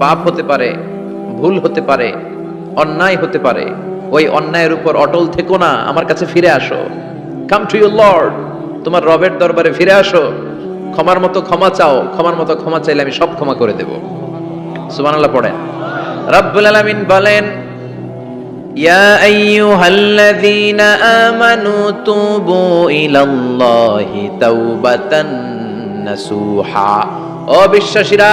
পাপ হতে পারে ভুল হতে পারে অন্যায় হতে পারে ওই অন্যায়ের উপর অটল থেকো না আমার কাছে ফিরে আসো কাম টু ইউর লর্ড তোমার রবের দরবারে ফিরে আসো ক্ষমার মতো ক্ষমা চাও ক্ষমার মতো ক্ষমা চাইলে আমি সব ক্ষমা করে দেব সুবহানাল্লাহ পড়েন রব্বুল আলামিন বলেন يا أيها الذين آمنوا توبوا إلى الله توبة نصوحا ও বিশ্বাসীরা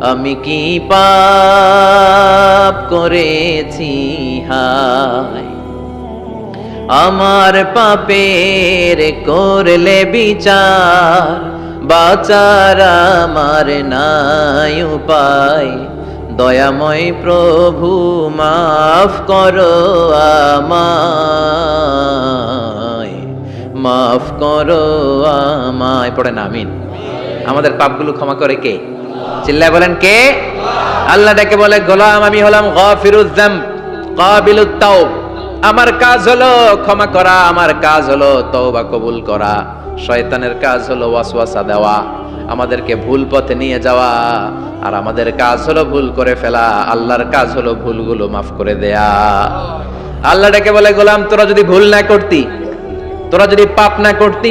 আমি কি পাপ করেছি? হায়। আমার পাপের করলে বিচার, বাচার আমার নাই উপায়। দয়াময় প্রভু, মাফ করো আমায়। মাফ করো আমায়। পড়েন, আমিন। আমাদের পাপগুলো ক্ষমা করে কে? চিল্লায় বলেন কে? আল্লাহ ডেকে বলে, গোলাম, আমি হলাম গফিরুজ যামব কাবিলুত তাওব। আমার কাজ হলো ক্ষমা করা, আমার কাজ হলো তওবা কবুল করা। শয়তানের কাজ হলো ওয়াসওয়াসা দেওয়া, আমাদেরকে ভুল পথে নিয়ে যাওয়া। আর আমাদের কাজ হলো ভুল করে ফেলা, আল্লাহর কাজ হলো ভুলগুলো মাফ করে দেয়া। আল্লাহ ডেকে বলে, গোলাম, তোরা যদি ভুল না করতি, তোরা যদি পাপ না করতি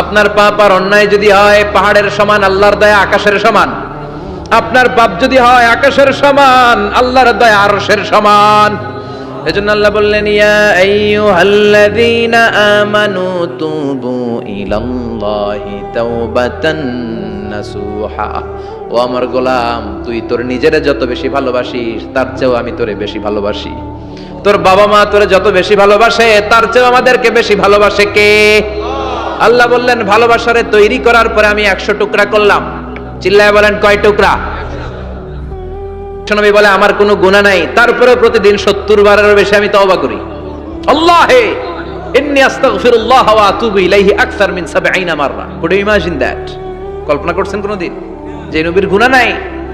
আপনার পাপ আর অন্যায় যদি হয়, পাহাড়ের সমান, আল্লাহর দয়া আকাশের সমান। আপনার পাপ যদি হয়, আকাশের সমান, আল্লাহর দয়া আরশের সমান। এজন্য আল্লাহ বললেন, ইয়া আইয়ুহাল্লাযীনা আমানু তুবু ইলাল্লাহি তাওবাতান নাসুহা। ও আমার গোলাম, তুই তোর নিজেরে যত বেশি ভালোবাসিস, তার চেয়েও আমি তোরে বেশি ভালোবাসি। তোর বাবা মা তোরে যত বেশি ভালোবাসে, তার চেয়েও আমাদেরকে বেশি ভালোবাসে কে? আল্লাহ বললেন, ভালোবাসারে তৈরি করার পরে আমি একশো টুকরা করলাম। চিল্লায় বলেন, কয় টুকরা? নবী বলে, আমার কোনো গুণা নাই। তারপরেও প্রতিদিন সত্তর বারেরও বেশি আমি তওবা করি। ইন্নি আস্তাগফিরুল্লাহ ওয়া আতুবু ইলাইহি আকসার মিন 70 মাররা। কুড ইমাজিন দ্যাট কল্পনা করছেন কোনদিন? যে নবীর গুনাহ নাই,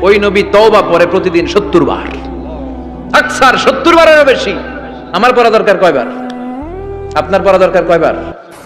ওই নবী তওবা পরে প্রতিদিন 70 বার। আকসার 70 বারেরও বেশি। আমার পড়া দরকার কয়বার? আপনার পড়া দরকার কয়বার?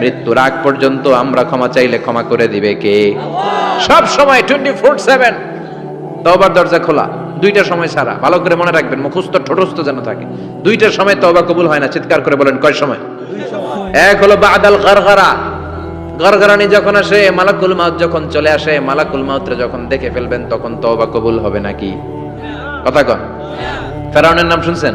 মৃত্যুর আগ পর্যন্ত আমরা ক্ষমা চাইলে ক্ষমা করে দিবে কে? সব সময় টোয়েন্টি ফোর সেভেন তওবার দরজা খোলা, দুইটা সময় ছাড়া ভালো করে মনে রাখবেন, মুখস্থ, ঠোঁটস্থ যেন থাকে। দুইটা সময় তওবা কবুল হয় না, চিৎকার করে বলেন, কয় সময়? এক হলো বাদাল গারগারা গরগরানি যখন আসে, মালাকুল মাউত যখন চলে আসে, মালাকুল মাউতরে যখন দেখে ফেলবেন, তখন তওবা কবুল হবে নাকি? কথা কন। ফেরাউনের নাম শুনছেন?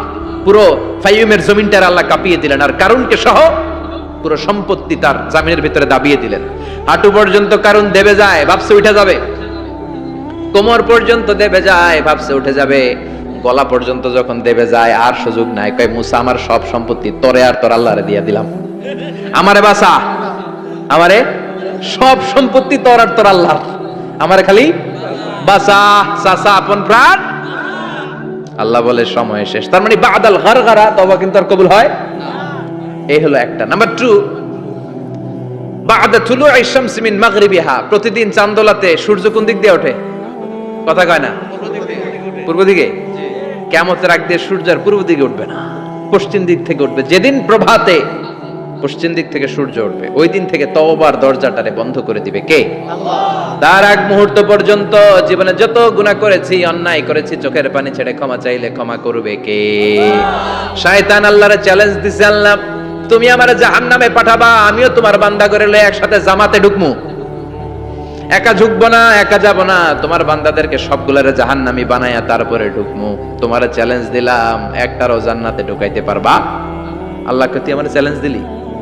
পুরো ফাইয়ুমের জমিনটার আল্লাহ কাঁপিয়ে দিলেন। আর কারুনকে সহ পুরো সম্পত্তি তার জামিনের ভিতরে দাবিয়ে দিলেন। হাঁটু পর্যন্ত কারণ দেবে যায়, ভাবছে উঠে যাবে। কোমর পর্যন্ত দেবে যায়, ভাবছে উঠে যাবে। গলা পর্যন্ত যখন দেবে যায়, আর সুযোগ নাই। কয়, মুসা, আমার সব সম্পত্তি তরে আর তোর আল্লাহরে দিয়ে দিলাম। আমারে বাসা আমারে সব সম্পত্তি তোর আর তোর আল্লাহ আমারে খালি বাসা সাসা আপন প্রাণ। আল্লাহ বলে সময় শেষ। তার মানে বাদাল গারগারা তবা কিন্তু আর কবুল হয় এই হলো একটা। নাম্বার টু বাদা তুলু আইশামস মিন মাগরিবিহা। প্রতিদিন চান্দোলাতে সূর্য কোন দিক দিয়ে ওঠে? কথা কয় না? পূর্ব দিকে? কেমতের আগ দিয়ে সূর্য আর পূর্ব দিকে উঠবে না। পশ্চিম দিক থেকে উঠবে। যেদিন প্রভাতে পশ্চিম দিক থেকে সূর্য উঠবে। ওই দিন থেকে তওবার দরজাটারে বন্ধ করে দিবে কে? তার এক মুহূর্ত পর্যন্ত জীবনে যত গুনাহ করেছি, অন্যায় করেছি, চোখের পানি ছেড়ে ক্ষমা চাইলে ক্ষমা করবে কে? শয়তান আল্লাহরে চ্যালেঞ্জ দিছে, আল্লাহ, তুমি আমারে জাহান্নামে পাঠাবা, আমিও তোমার বান্দা করে লয়ে একসাথে জামাতে ঢুকমু। একা ঝুঁকবো না, একা যাব না, তোমার বান্দাদেরকে সবগুলারে জাহান্নামি বানায়া তারপরে ঢুকমু। তোমার চ্যালেঞ্জ দিলাম, একটারও জান্নাতে ঢুকাইতে পারবা? আল্লাহকে তুই আমার চ্যালেঞ্জ দিলি?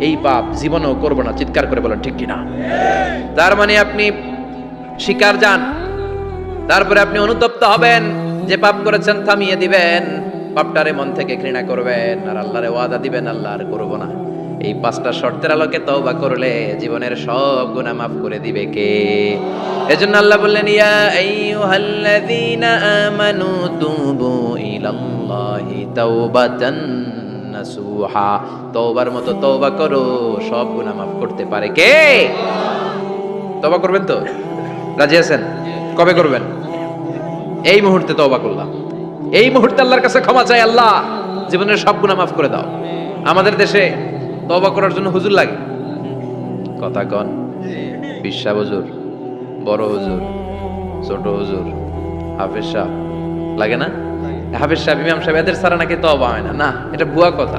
এই পাপ জীবনেও করব না। চিৎকার করে বলেন, ঠিক কিনা? তার মানে আপনি শিকার যান। তারপরে আপনি অনুতপ্ত হবেন, যে পাপ করেছেন থামিয়ে দিবেন। পাপটারে মন থেকে ঘৃণা করবেন, আর আল্লাহরে ওয়াদা দিবেন, আল্লাহ আর করব না। এই পাঁচটা শর্তের আলোকে তওবা করলে জীবনের সব গুনাহ মাফ করে দিবে কে? এজন্য আল্লাহ বললেন, ইয়া আইয়ুহাল্লাযীনা আমানু তুবু ইলাল্লাহি তাওবাতান নাসুহা। তওবার মতো তওবা করো, সব গুনাহ মাফ করতে পারে কে? তওবা করবেন তো? রাজি আছেন? কবে করবেন? এই মুহূর্তে তওবা করলাম। এই মুহূর্তে আল্লাহর কাছে ক্ষমা চাই আল্লাহ। জীবনের সব গুনাহ মাফ করে দাও। আমাদের দেশে তওবা করার জন্য হুজুর লাগে। কথা কন। বিশ্বা হুজুর, বড় হুজুর, ছোট হুজুর, হাফেজ সাহ লাগে না? হাফেজ সাহেব, ইমাম সাহেব, এদের ছাড়া নাকি তওবা হয় না। না, এটা ভুয়া কথা।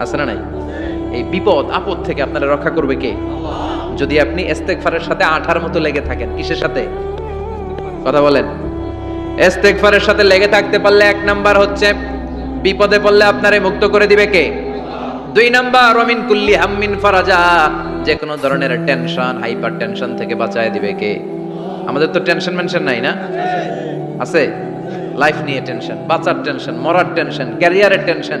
আছে না নাই? এই বিপদ, আপদ থেকে আপনারা রক্ষা করবে কে? যদি আপনি ইস্তেগফারের সাথে আঠার মতো লেগে থাকেন, কিসের সাথে? কথা বলেন। ইস্তেগফারের সাথে লেগে থাকতে পারলে এক নাম্বার হচ্ছে, বিপদে পড়লে আপনারে মুক্ত করে দিবে কে? দুই নাম্বার অমিন কুল্লি হাম্মিন ফারাজা, যে কোনো ধরনের টেনশন, হাইপার টেনশন থেকে বাঁচায় দিবে কে? আমাদের তো টেনশন মেনশন নাই না? আছে? লাইফ নিয়ে টেনশন, বাঁচার টেনশন, মরার টেনশন, ক্যারিয়ারের টেনশন।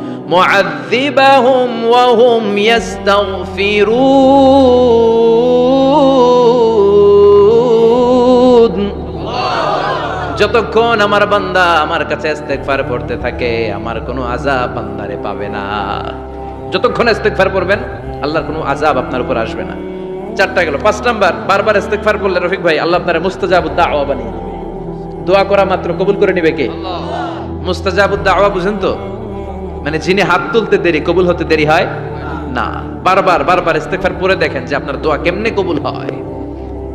মুআযযিবাহুম ওয়া হুম ইয়াস্তাগফিরুন। যতক্ষণ আমার বান্দা আমার কাছে ইস্তেগফার পড়তে থাকে আমার কোনো আযাব বান্দারে পাবে না। যতক্ষণ ইস্তেগফার পড়বেন আল্লাহর কোনো আযাব আপনার উপর আসবে না। চারটা গেল। পাঁচ নাম্বার বারবার ইস্তেগফার করলে রফিক ভাই আল্লাহ আপনারে মুস্তাজাবুদ দাওয়া বানিয়ে দোয়া করা মাত্র কবুল করে নিবে কে? মুস্তাজাবুদ দাওয়া বুঝেন তো? মানে যিনি হাত তুলতে দেরি কবুল হতে দেরি হয়? না। বারবার বারবার ইস্তেগফার পড়ে দেখেন যে আপনার দোয়া কেমনে কবুল হয়।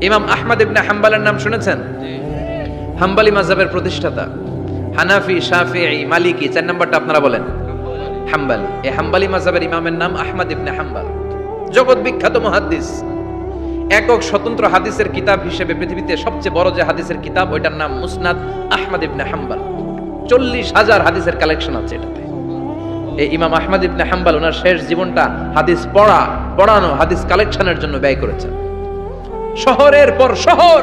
ইমাম আহমদ ইবনে হাম্বালের নাম শুনেছেন? হাম্বালি মাযহাবের প্রতিষ্ঠাতা। হানাফি শাফিঈ মালিকি চার নাম্বারটা আপনারা বলেন? হাম্বালি। এই হাম্বালি মাজাবের ইমামের নাম আহমদ ইবনে হাম্বাল। জগৎ বিখ্যাত মুহাদ্দিস। একক স্বতন্ত্র হাদিসের কিতাব হিসেবে পৃথিবীতে সবচেয়ে বড় যে হাদিসের কিতাব ওইটার নাম মুসনাদ আহমদ ইবনে হাম্বাল। চল্লিশ হাজার হাদিসের কালেকশন আছে এটাতে। এই ইমাম আহমদ ইবনে হাম্বাল ওনার শেষ জীবনটা হাদিস পড়া, পড়ানো, হাদিস কালেকশনের জন্য ব্যয় করেছেন। শহরের পর শহর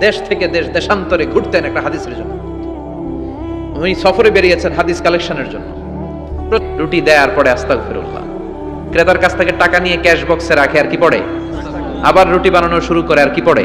দেশ থেকে দেশ দেশান্তরে ঘুরতেন একটা হাদিসের জন্য। উনি সফরে বেরিয়েছেন হাদিস কালেকশনের জন্য। রুটি দেয়ার পরে আস্তাক ফিরুল্লাহ ক্রেতার কাছ থেকে টাকা নিয়ে ক্যাশ বক্সে রাখে আর কি পড়ে? আবার রুটি বানানো শুরু করে আর কি পড়ে?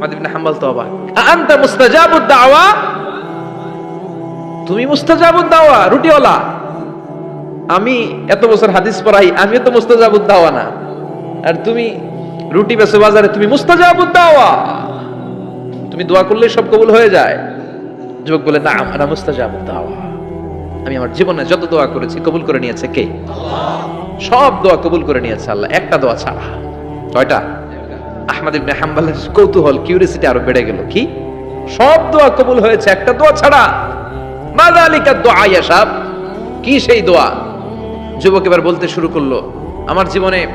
আহমদ ইবনে আনতা মুস্তাজাবু দাওয়া? তুমি মুস্তাজাবু দাওয়া, রুটিওয়ালা। আমি এত বছর হাদিস পড়াই আমি তো মুস্তাজাবু দাওয়া না। আর তুমি রুটি বেচো বাজারে, তুমি মুস্তাজাবু দাওয়া। তুমি দোয়া করলে সব কবুল হয়ে যায়। যুবক বলে, না, আমরা মুস্তাজাবু দাওয়া। আমি আমার জীবনে যত দোয়া করেছি, কবুল করে নিয়েছে কে? সব দোয়া কবুল করে নিয়েছে আল্লাহ, একটা দোয়া ছাড়া। কয়টা আহমদ ইবনে হাম্বালের কৌতূহল আরও বেড়ে গেল। কি? সব দোয়া কবুল হয়েছে, একটা দোয়া ছাড়া। দোয়া কি সেই দোয়া? যুবক এবার বলতে শুরু করল, আমার জীবনে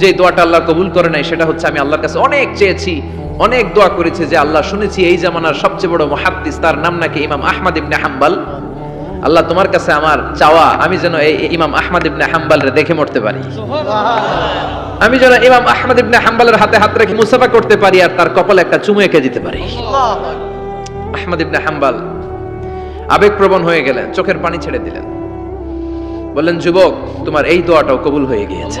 যে দোয়াটা আল্লাহ কবুল করে নাই, সেটা হচ্ছে আমি আল্লাহর কাছে অনেক চেয়েছি, অনেক দোয়া করেছি যে আল্লাহ শুনেছি, এই জামানার সবচেয়ে বড় মুহাদ্দিস, তার নাম নাকি ইমাম আহমদ ইবনে হাম্বাল। আল্লাহ তোমার কাছে আমার চাওয়া আমি যেন এই ইমাম আহমদ ইবনে হাম্বালের দেখে মরতে পারি। আমি যেন ইমাম আহমদ ইবনে হাম্বালের হাতে হাত রেখে মুসাফা করতে পারি আর তার কপালে একটা চুমু এঁকে দিতে পারি। আহমদ ইবনে হাম্বাল আবেগপ্রবণ হয়ে গেলেন চোখের পানি ছেড়ে দিলেন। বললেন যুবক তোমার এই দোয়াটাও কবুল হয়ে গিয়েছে।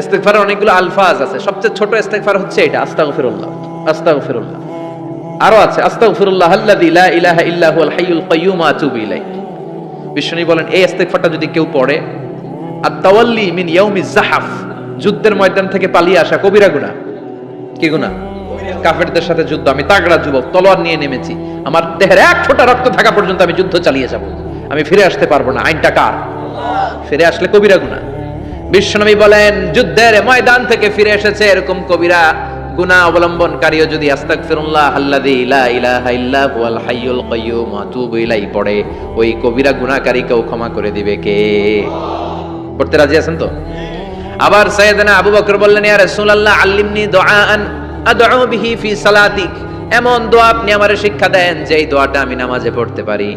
ইস্তেগফারের অনেকগুলো আলফাজ আছে। সবচেয়ে ছোট ইস্তেগফার হচ্ছে এটা, আস্তাগফিরুল্লাহ আস্তাগফিরুল্লাহ। আরও আছে, আস্তাগফিরুল্লাহ আল্লাযী লা ইলাহা ইল্লা হুয়াল হাইয়ুল কাইয়্যুম আতুবু ইলাইহি। বিশ্বনী বলেন, এই ইস্তেগফারটা যদি কেউ পড়ে আর তাওয়াল্লি মিন ইয়াউমি জাহাফ যুদ্ধের ময়দান থেকে পালিয়ে আসা কবিরা গুনাহ। কি গুনাহ? কাফেরদের সাথে যুদ্ধ, আমি তাগড়া যুবক, তলোয়ার নিয়ে নেমেছি, আমার দেহের এক ফোঁটা রক্ত থাকা পর্যন্ত আমি যুদ্ধ চালিয়ে যাব। আমি ফিরে আসতে পারব না, আইনটা কার? ফিরে আসলে কবিরা গুনাহ। বিশ্বনবী বলেন, যুদ্ধের ময়দান থেকে ফিরে এসেছে এরকম কবিরা, গুনাহ অবলম্বনকারীও যদি আস্তাগফিরুল্লাহ আল্লাযী লা ইলাহা ইল্লা হুয়াল হাইয়ুল কাইয়্যুম আতুবু ইলাইহি পড়ে, ওই কবিরা গুনাহকারীকেও ক্ষমা করে দিবে কে? পড়তে রাজি আছেন তো? আবার সাইয়েদনা আবু বকর বললেন, ইয়া রাসূলুল্লাহ, আল্লিমনি দুআআন আদউ বিহি ফি সালাতিক। এমন দোয়া আপনি আমারে শিক্ষা দেন যেই দোয়াটা আমি নামাজে পড়তে পারি।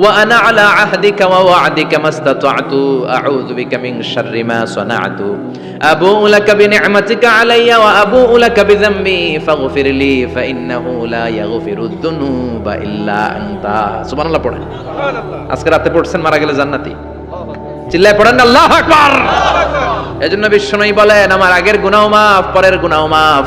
ওয়া আনা আলা আহদিকা ওয়া ওয়া'দিকা মাস্তাতা'তু আউযু বিকা মিন শাররি মা সানা'তু। আবুউ লাকা বিনি'মাতিকা আলাইয়া ওয়া আবুউ লাকা বিযামবি ফাগফির লি ফাইন্নাহু লা ইয়াগফিরু যুনুবা ইল্লা আনতা। সুবহানাল্লাহ পড়েন। আজকে রাতে পড়ছেন মারা গেলে জান্নাতি। চিল্লায় পড়েন আল্লাহ আকবার। এজন্য বিশ্বনবী বলেন আমার আগের গুনাহ মাফ পরের গুনাহ মাফ।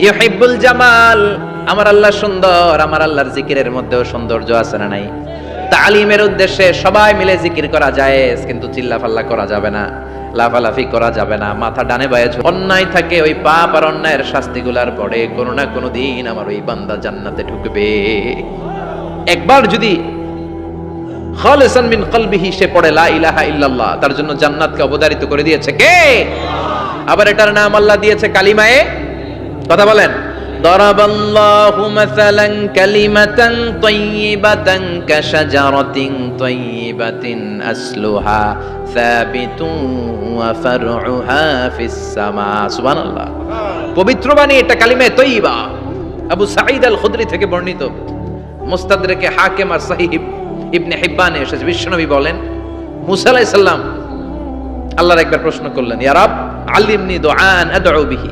ইউহিব্বুল জামাল, আমার আল্লাহ সুন্দর, আমার আল্লাহর জিকিরের মধ্যেও সৌন্দর্য আছে না নাই? তালিমের উদ্দেশ্যে সবাই মিলে জিকির করা যায় কিন্তু চিল্লাফাল্লা করা যাবে না, লাফালাফি করা যাবে না, মাথা ডানে বায়ে অন্যায় থাকে ওই পাপ আর অন্যায়ের শাস্তিগুলার পরে কোনো না কোনো দিন আমার ওই বান্দা জান্নাতে ঢুকবে। একবার যদি মিন কলবিহি সে পড়ে, লা ইলাহা ইল্লাল্লাহ, তার জন্য জান্নাতকে অবধারিত করে দিয়েছে কে? আবার এটার নাম আল্লাহ দিয়েছে কালিমায়ে কথা বলেন ضرب الله مثلا كلمة طيبة كشجرة طيبة أصلها ثابت وفرعها في السماء سبحان الله পবিত্র বাণী এটা কালিমে তৈবা আবু সাঈদ আল খুদরি থেকে বর্ণিত মুস্তাদরেকে হাকিম আর সাহিব ইবনে হিব্বানে এসেছে বিশ্বনবী বলেন মুসা আলাইহিস সালাম আল্লাহর একবার প্রশ্ন করলেন ইয়া রাব আল্লিমনি দুআন আদউ বিহি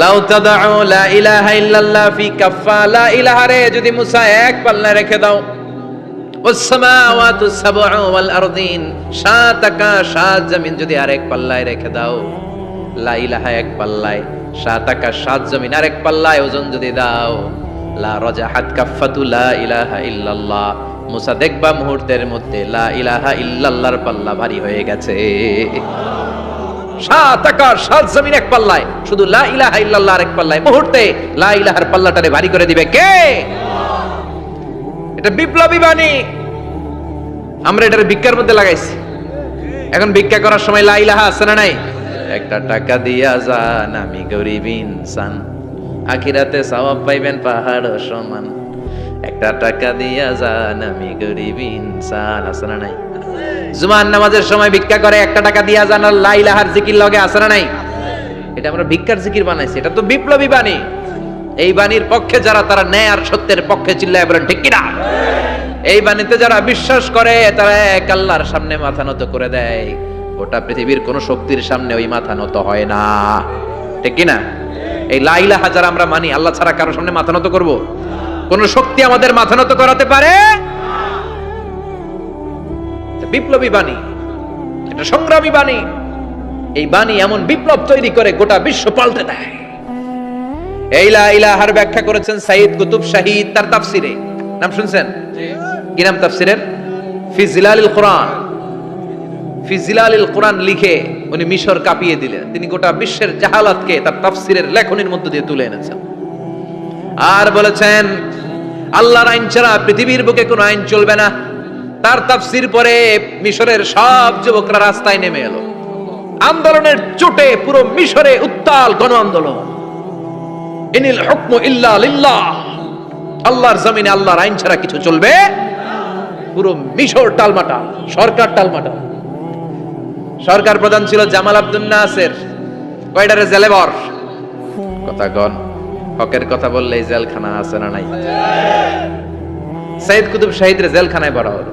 লাউ দাদা আহ লা ইলাহা ইল্লাল্লা ফিকাফ্ফা লা ইলাহা রে, যদি মুসা এক পাল্লা রেখে দাও। সাত আকাশ সাত জমিন যদি আরেক পাল্লায় রেখে দাও। লা ইলাহা এক পাল্লায়, সাত আকাশ সাত জমিন আরেক পাল্লায় ওজন যদি দাও। লা রজা হাত কাফাতু লা ইলাহা ইল্লাল্লাহ। মুসা দেখবা মুহূর্তের মধ্যে লা ইলাহা ইল্লাল্লাহর পাল্লা ভারী হয়ে গেছে। সাত আকাশ সাত জমিন এক পাল্লায়। শুধু লা ইলাহা ইল্লাল্লাহ আরেক পাল্লায়। মুহূর্তে লা ইলাহার পাল্লাটারে ভারী করে দিবে কে? এটা বিপ্লবী বাণী। আমরা এটার ভিক্ষার মধ্যে লাগাইছি। এখন ভিক্ষা করার সময় লাইলাহা আছে না নাই? একটা টাকা দিয়া যান, আমি গরিব ইনসান। আখিরাতে সওয়াব পাইবেন পাহাড় সমান। একটা টাকা দিয়া যান, আমি গরিব ইনসান। আছে না নাই? জুমার নামাজের সময় ভিক্ষা করে একটা টাকা দিয়া যান, আর লাইলাহার জিকির লগে আছে না নাই? এটা আমরা ভিক্ষার জিকির বানাইছি, এটা তো বিপ্লবী বাণী। এই বাণীর পক্ষে যারা, তারা ন্যায় আর সত্যের পক্ষে চিল্লায় বলেন, ঠিক কিনা? এই বাণীতে যারা বিশ্বাস করে, তারা এক আল্লাহর সামনে মাথা নত করে দেয়। গোটা পৃথিবীর কোন শক্তির সামনে ওই মাথা নত হয় না। ঠিক কিনা? এই লাইলা হাজার আমরা মানি, আল্লাহ ছাড়া কারোর সামনে মাথা নত করব? কোন শক্তি আমাদের মাথা নত করাতে পারে? বিপ্লবী বাণী। এটা সংগ্রামী বাণী। এই বাণী এমন বিপ্লব তৈরি করে গোটা বিশ্ব পাল্টে দেয়। ইলাহার ব্যাখ্যা করেছেন সাইদ কুতুব শাহিদ তার তাফসিরে। নাম শুনছেন? কি নাম তাফসিরের? কোরআন। কোরআন লিখে উনি মিশর কাঁপিয়ে দিলেন। তিনি গোটা বিশ্বের জাহালাতকে তার তাফসিরের লেখনির মধ্য দিয়ে তুলে এনেছেন। আর বলেছেন আল্লাহর আইন ছাড়া পৃথিবীর বুকে কোনো আইন চলবে না। তার তাফসির পরে মিশরের সব যুবকরা রাস্তায় নেমে এলো। আন্দোলনের চোটে পুরো মিশরে উত্তাল গণ আন্দোলন। ইনিল হুকমু ইল্লা লিল্লাহ। আল্লাহর জমিনে আল্লাহর আইন ছাড়া কিছু চলবে পুরো মিশর টালমাটা সরকার টালমাটা সরকার প্রধান ছিল জামাল আব্দুল নাসের। কয়টারে জেলেবর? কথা কন, হকের কথা বললেই জেলখানা আছে না নাই? সাইদ কুতুব শাহিদের জেলখানায় ভরা হলো।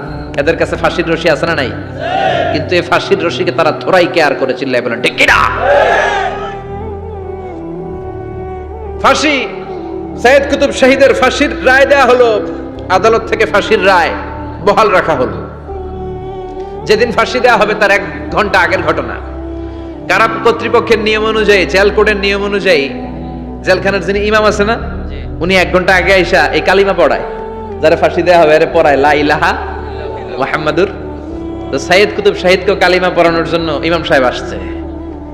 এদের কাছে ফাঁসির রশি আছে না নাই? কিন্তু এই ফাঁসির রশিকে তারা থোড়াই কেয়ার করে চিল্লাই বলেন ঠিক কিনা ফাঁসি সাইদ কুতুব শহীদের ফাঁসির রায় দেয়া হলো আদালত থেকে ফাঁসির রায় বহাল রাখা হলো। যেদিন ফাঁসি দেওয়া হবে তার এক ঘণ্টা আগের ঘটনা। কারা কর্তৃপক্ষের নিয়ম অনুযায়ী জেল কোডের নিয়ম অনুযায়ী জেলখানার যিনি ইমাম আছে না উনি এক ঘণ্টা আগে আইসা এই কালিমা পড়ায় যারা ফাঁসি দেওয়া হবে আরে পড়ায় লা ইলাহা মোহাম্মদুর তো সাইদ কুতুব শাহিদকে কালিমা পড়ানোর জন্য ইমাম সাহেব আসছে।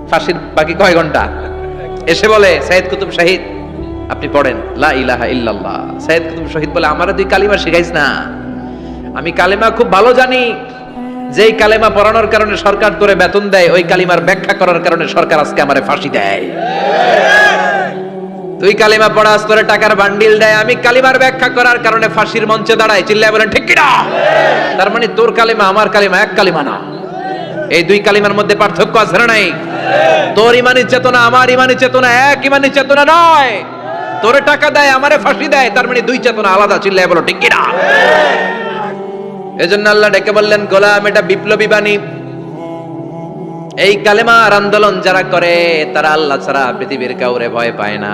ফাঁসির বাকি কয় ঘণ্টা? এসে বলে সাইদ কুতুব শাহিদ, আপনি পড়েন। লা ইলাহা ইল্লাল্লাহ। সাইদ কুতুব শহীদ বলে, আমারে তুই কালিমা শিখাইস না। আমি কালিমা খুব ভালো জানি। যেই কালেমা পড়ানোর কারণে সরকার তোরে বেতন দেয়, ওই কালিমার ব্যাখ্যা করার কারণে সরকার আজকে আমারে ফাঁসি দেয়। তুই কালিমা পড়াস, তোরে টাকার বান্ডিল দেয়। আমি কালিমার ব্যাখ্যা করার কারণে ফাঁসির মঞ্চে দাঁড়াই চিল্লায় বলেন, ঠিক কিনা তার মানে তোর কালিমা আমার কালিমা, এক কালিমা না। এই দুই কালিমার মধ্যে পার্থক্য আছে না নাই? তোর ইমানি চেতনা আমার ইমানি চেতনা, এক ইমানি চেতনা নয়। তোরে টাকা দেয়, আমারে ফাঁসি দেয়, তার মানে দুই চেতনা আলাদা। চিল্লায় বলো, ঠিক কিনা এজন্য আল্লাহ ডেকে বললেন, গোলাম, এটা বিপ্লবী বাণী। এই কালেমার আন্দোলন যারা করে, তারা আল্লাহ ছাড়া পৃথিবীর কাউরে ভয় পায় না।